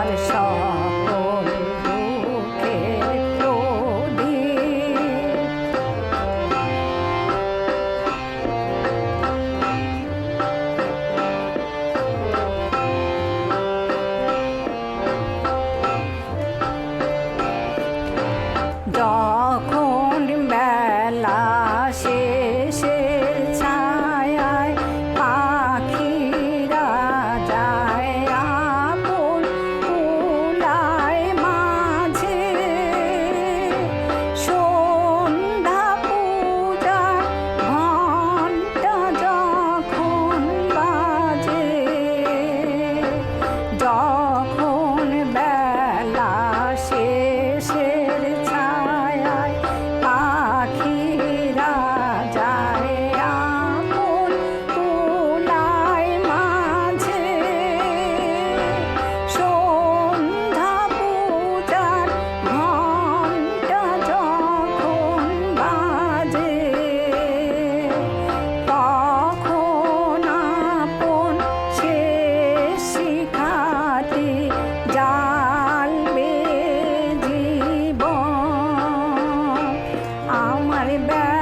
আমার সকল আমার ব্যথার